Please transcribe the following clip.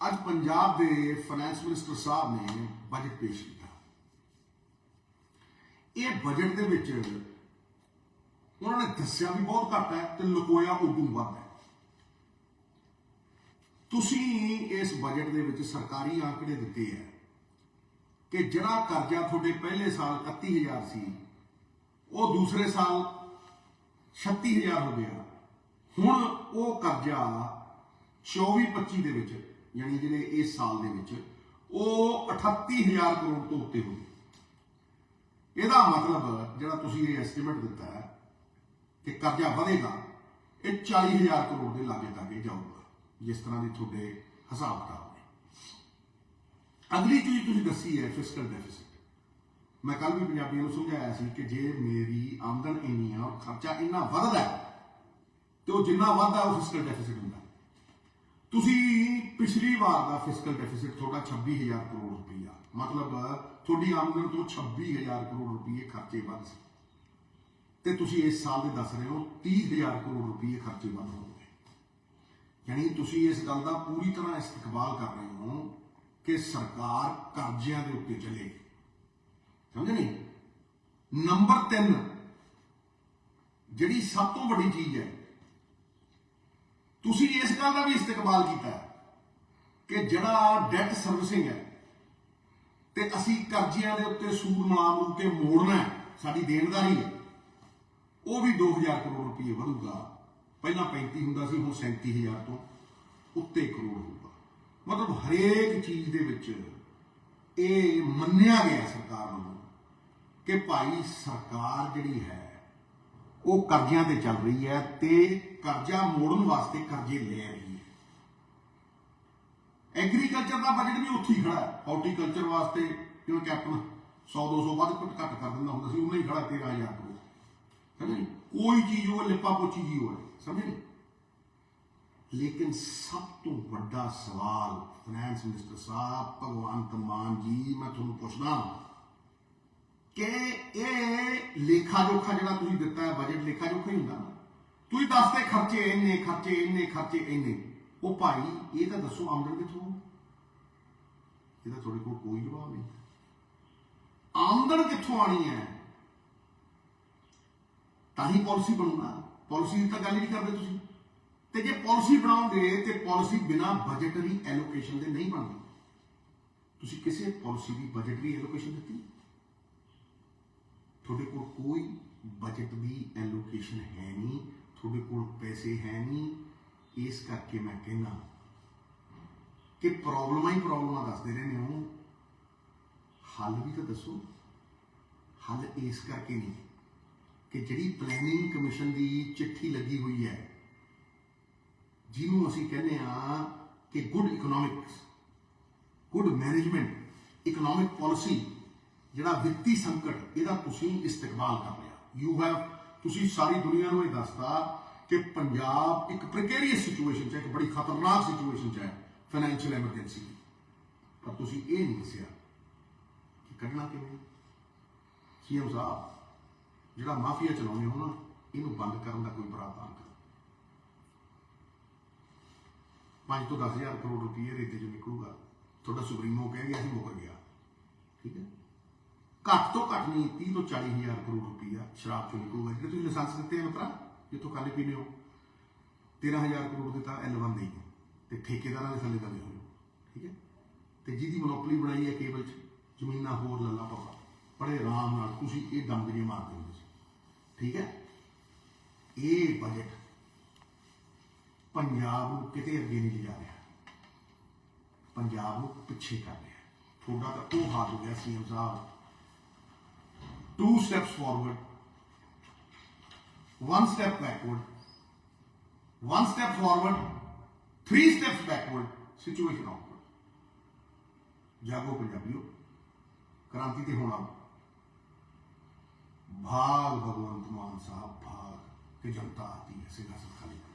ਅੱਜ ਪੰਜਾਬ ਦੇ finance minister ਸਾਹਿਬ ਨੇ ਬਜਟ ਪੇਸ਼ ਕੀਤਾ। ਇਹ ਬਜਟ ਦੇ ਵਿੱਚ ਉਹਨਾਂ ਨੇ ਦੱਸਿਆ ਵੀ ਬਹੁਤ ਘੱਟ ਹੈ ਤੇ ਲੁਕੋਇਆ ਉਦੋਂ ਵੱਧ ਹੈ। ਤੁਸੀਂ ਇਸ ਬਜਟ ਦੇ ਵਿੱਚ ਸਰਕਾਰੀ ਆંકੜੇ ਦਿੱਤੇ ਹੈ ਕਿ ਜਿਹੜਾ ਕਰਜ਼ਾ ਤੁਹਾਡੇ ਪਹਿਲੇ ਸਾਲ 31000 ਸੀ, ਉਹ ਦੂਸਰੇ ਸਾਲ 36000 ਹੋ ਗਿਆ। ਹੁਣ ਉਹ ਕਰਜ਼ਾ 24-25 ਦੇ ਵਿੱਚ ਯਾਨੀ ਜਿਹੜੇ ਇਸ ਸਾਲ ਦੇ ਵਿੱਚ ਉਹ 38000 ਕਰੋੜ ਤੋਂ ਉੱਤੇ ਹੋ ਇਹਦਾ ਮਤਲਬ ਜਿਹੜਾ ਤੁਸੀਂ ਇਹ ਐਸਟੀਮੇਟ ਦਿੱਤਾ ਹੈ ਕਿ ਕਰਜ਼ਾ ਵਧੇਗਾ ਇਹ 40000 ਕਰੋੜ ਦੇ ਲਾਗੇ ਤਾਗੇ ਜਾਊਗਾ ਜਿਸ ਤਰ੍ਹਾਂ ਦੀ ਤੁਹਾਡੇ ਹਿਸਾਬ ਕਿਤਾਬ ਨੇ। ਅਗਲੀ ਚੀਜ਼ ਤੁਸੀਂ ਦੱਸੀ ਹੈ ਫਿਸਕਲ ਡੈਫਿਸਿਟ ਮੈਂ ਕੱਲ ਵੀ ਪੰਜਾਬੀਆਂ ਨੂੰ ਸਮਝਾਇਆ ਸੀ ਕਿ ਜੇ ਮੇਰੀ ਆਮਦਨ ਇੰਨੀ ਆ ਔਰ ਖਰਚਾ ਇੰਨਾ ਵੱਧਦਾ ਹੈ, ਤੇ ਉਹ ਜਿੰਨਾ ਵੱਧਦਾ ਉਹ ਫਿਸਕਲ ਡੈਫਿਸਿਟ ਹੁੰਦਾ ਤੁਸੀਂ ਪਿਛਲੀ ਵਾਰ ਦਾ ਫਿਸਕਲ ਡੈਫਿਸਿਟ ਤੁਹਾਡਾ 26000 ਕਰੋੜ ਰੁਪਈਆ। ਮਤਲਬ, ਤੁਹਾਡੀ ਆਮਦਨ ਤੋਂ 26000 ਕਰੋੜ ਰੁਪਈਏ ਖਰਚੇ ਵੱਧ ਸੀ। ਤੇ ਤੁਸੀਂ ਇਸ ਸਾਲ ਦੇ ਦੱਸ ਰਹੇ ਹੋ 30000 ਕਰੋੜ ਰੁਪਏ ਖਰਚੇ ਵੱਧ ਹੋਣਗੇ ਯਾਨੀ ਤੁਸੀਂ ਇਸ ਗੱਲ ਦਾ ਪੂਰੀ ਤਰ੍ਹਾਂ ਇਸਤਕਬਾਲ ਕਰ ਰਹੇ ਹੋ ਕਿ ਸਰਕਾਰ ਕਰਜ਼ਿਆਂ ਦੇ ਉੱਤੇ ਚੱਲੇਗੀ ਸਮਝ ਨਹੀਂ? ਨੰਬਰ 3 ਜਿਹੜੀ ਸਭ ਤੋਂ ਵੱਡੀ ਚੀਜ਼ ਹੈ, ਤੁਸੀਂ ਇਸ ਗੱਲ ਦਾ ਵੀ ਇਸਤਕਬਾਲ ਕੀਤਾ ਹੈ। ਕਿ ਜਿਹੜਾ ਡੈਟ ਸਰਵਿਸਿੰਗ ਹੈ, ਤੇ ਅਸੀਂ ਕਰਜ਼ਿਆਂ ਦੇ ਉੱਤੇ ਸੂਦ ਮਲਾ ਮੂ ਕੇ ਮੋੜਨਾ ਸਾਡੀ ਦੇਣਦਾਰੀ ਹੈ, ਉਹ ਵੀ 2000 ਕਰੋੜ ਰੁਪਏ ਵਧੂਗਾ। ਪਹਿਲਾਂ 35 ਹੁੰਦਾ ਸੀ, ਹੁਣ 37000 ਤੋਂ ਉੱਤੇ ਕਰੋੜ ਹੋਊਗਾ। ਮਤਲਬ ਹਰੇਕ ਚੀਜ਼ ਦੇ ਵਿੱਚ ਇਹ ਮੰਨਿਆ ਗਿਆ ਸਰਕਾਰ ਨੂੰ ਕਿ ਭਾਈ ਸਰਕਾਰ ਜਿਹੜੀ ਹੈ, ਉਹ ਕਰਜ਼ਿਆਂ ਤੇ ਚੱਲ ਰਹੀ ਹੈ ਤੇ ਕਰਜ਼ਾ ਮੋੜਨ ਵਾਸਤੇ ਕਰਜ਼ੇ ਲੈ ਰਹੀ ਹੈ। ਐਗਰੀਕਲਚਰ ਦਾ ਬਜਟ ਵੀ ਉੱਥੇ ਹੀ ਖੜਾ ਹੈ। ਹਾਰਟੀਕਲਚਰ ਵਾਸਤੇ ਜਿਵੇਂ ਕੈਪਟਨ 100 200 ਵੱਧ ਘੱਟ ਘੱਟ ਕਰ ਦਿੰਦਾ ਹੁੰਦਾ ਸੀ ਉਹਨਾਂ ਹੀ ਖੜਾ 13000 ਕਰੋੜ ਸਮਝੇ ਕੋਈ ਚੀਜ਼ ਉਹ ਲਿਪਾ ਪੋਚੀ ਜੀ ਹੋਏ ਸਮਝੇ ਲੇਕਿਨ ਸਭ ਤੋਂ ਵੱਡਾ ਸਵਾਲ ਫਾਈਨੈਂਸ ਮਿਨਿਸਟਰ ਸਾਹਿਬ, ਭਗਵੰਤ ਮਾਨ ਜੀ, ਮੈਂ ਤੁਹਾਨੂੰ ਪੁੱਛਦਾ ਕਿ ਇਹ ਲੇਖਾ ਜੋਖਾ ਜਿਹੜਾ ਤੁਸੀਂ ਦਿੱਤਾ ਹੈ ਬਜਟ ਲੇਖਾ ਜੋਖਾ ਹੀ ਹੁੰਦਾ ਨਾ। ਤੁਸੀਂ ਦੱਸਦੇ ਖਰਚੇ ਇੰਨੇ ਖਰਚੇ ਇੰਨੇ ਖਰਚੇ ਇੰਨੇ। ਉਹ ਭਾਈ, ਇਹ ਤਾਂ ਦੱਸੋ ਆਮਦਨ ਕਿੱਥੋਂ ਇਹਦਾ ਤੁਹਾਡੇ ਕੋਲ ਕੋਈ ਜਵਾਬ ਨਹੀਂ। ਆਮਦਨ ਕਿੱਥੋਂ ਆਣੀ ਹੈ? ਤਾਂ ਹੀ ਪਾਲਿਸੀ ਬਣੂਗਾ। ਪਾਲਿਸੀ ਦੀ ਤਾਂ ਗੱਲ ਨਹੀਂ ਕਰਦੇ ਤੁਸੀਂ। ਤੇ ਜੇ ਪਾਲਿਸੀ ਬਣਾਉਂਗੇ ਤੇ ਪਾਲਿਸੀ ਬਿਨਾ ਬਜਟਰੀ ਐਲੋਕੇਸ਼ਨ ਦੇ ਨਹੀਂ ਬਣਦੀ। ਤੁਸੀਂ ਕਿਸੇ ਪਾਲਿਸੀ ਦੀ ਬਜਟਰੀ ਐਲੋਕੇਸ਼ਨ ਦਿੱਤੀ? ਤੁਹਾਡੇ ਕੋਲ ਕੋਈ ਬਜਟ ਦੀ ਐਲੋਕੇਸ਼ਨ ਹੈ ਨਹੀਂ। ਤੁਹਾਡੇ ਕੋਲ ਪੈਸੇ ਹੈ ਨਹੀਂ। ਇਸ ਕਰਕੇ ਮੈਂ ਕਹਿੰਦਾ, ਕਿ ਪ੍ਰੋਬਲਮਾਂ ਹੀ ਪ੍ਰੋਬਲਮਾਂ ਦੱਸਦੇ ਰਹਿੰਦੇ ਹੋ। ਹੱਲ ਵੀ ਤਾਂ ਦੱਸੋ। ਹੱਲ ਇਸ ਕਰਕੇ ਨਹੀਂ ਕਿ ਜਿਹੜੀ ਪਲੈਨਿੰਗ ਕਮਿਸ਼ਨ ਦੀ ਚਿੱਠੀ ਲੱਗੀ ਹੋਈ ਹੈ, ਜਿਹਨੂੰ ਅਸੀਂ ਕਹਿੰਦੇ ਆ ਕਿ good economics good management economic policy ਜਿਹੜਾ ਵਿੱਤੀ ਸੰਕਟ, ਇਹਦਾ ਤੁਸੀਂ ਇਸਤਕਬਾਲ ਕਰ ਲਿਆ। ਯੂ ਹੈਵ ਤੁਸੀਂ ਸਾਰੀ ਦੁਨੀਆ ਨੂੰ ਇਹ ਦੱਸਤਾ ਕਿ ਪੰਜਾਬ ਇੱਕ ਪ੍ਰੀਕੇਰੀਅਸ ਸਿਚੁਏਸ਼ਨ 'ਚ ਹੈ, ਇੱਕ ਬੜੀ ਖਤਰਨਾਕ ਸਿਚੁਏਸ਼ਨ 'ਚ ਹੈ ਫਾਈਨੈਂਸ਼ੀਅਲ ਐਮਰਜੈਂਸੀ ਪਰ ਤੁਸੀਂ ਇਹ ਨਹੀਂ ਦੱਸਿਆ ਕਿ ਕੱਢਣਾ ਕਿਵੇਂ ਸੀਐਮ ਸਾਹਿਬ, ਜਿਹੜਾ ਮਾਫੀਆ ਚਲਾਉਂਦੇ ਹੋ ਨਾ, ਇਹਨੂੰ ਬੰਦ ਕਰਨ ਦਾ ਕੋਈ ਪ੍ਰਾਵਧਾਨ ਕਰੋ। 5 ਤੋਂ 10000 ਕਰੋੜ ਰੁਪਏ ਰੇਤੇ ਚੋਂ ਨਿਕਲੂਗਾ, ਤੁਹਾਡਾ ਸੁਪਰੀਮੋ ਕਹਿ ਗਿਆ ਸੀ ਮੁਕਰ ਗਿਆ। ਠੀਕ ਹੈ? ਘੱਟ ਤੋਂ ਘੱਟ ਨਹੀਂ 30 ਤੋਂ 40000 ਕਰੋੜ ਰੁਪਈਆ ਸ਼ਰਾਬ ਚੋਂ ਨਿਕਲੂਗਾ, ਜਿਹੜੇ ਤੁਸੀਂ ਲਾਇਸੈਂਸ ਦਿੱਤੇ ਆ ਮਤਰਾ ਜਿੱਥੋਂ ਖਾਲੀ ਪੀਨੇ ਹੋ? 13000 ਕਰੋੜ ਦੇ ਤਾਂ L1 ਦੇ ਹੈ ਤੇ ਠੇਕੇਦਾਰਾਂ ਦੇ ਥੱਲੇ ਦਵੇ ਹੋਏ। ਠੀਕ ਹੈ? ਤੇ ਜਿਹਦੀ ਮੋਨੋਪੋਲੀ ਬਣਾਈ ਹੈ ਕੇਬਲ 'ਚ ਜ਼ਮੀਨਾਂ ਹੋਰ ਲੱਲਾ ਪਵਾ ਬੜੇ ਆਰਾਮ ਨਾਲ ਤੁਸੀਂ ਇਹ ਦਮਦਮੇ ਮਾਰਦੇ ਹੁੰਦੇ ਸੀ। ਠੀਕ ਹੈ? ਇਹ ਬਜਟ ਪੰਜਾਬ ਨੂੰ ਕਿਤੇ ਅੱਗੇ ਨਹੀਂ ਲਿਜਾ ਰਿਹਾ। ਪੰਜਾਬ ਨੂੰ ਪਿੱਛੇ ਕਰ ਰਿਹਾ। ਤੁਹਾਡਾ ਤਾਂ ਉਹ ਹਾਲ ਹੋ ਗਿਆ ਸੀਐਮ ਸਾਹਿਬ। Two steps forward, one step backward one step forward three step backward situation outward जागो पंजाबियों। क्रांति से होना। भाग भगवंत मान साहब भाग। के जनता आती है सीधा सा खाली।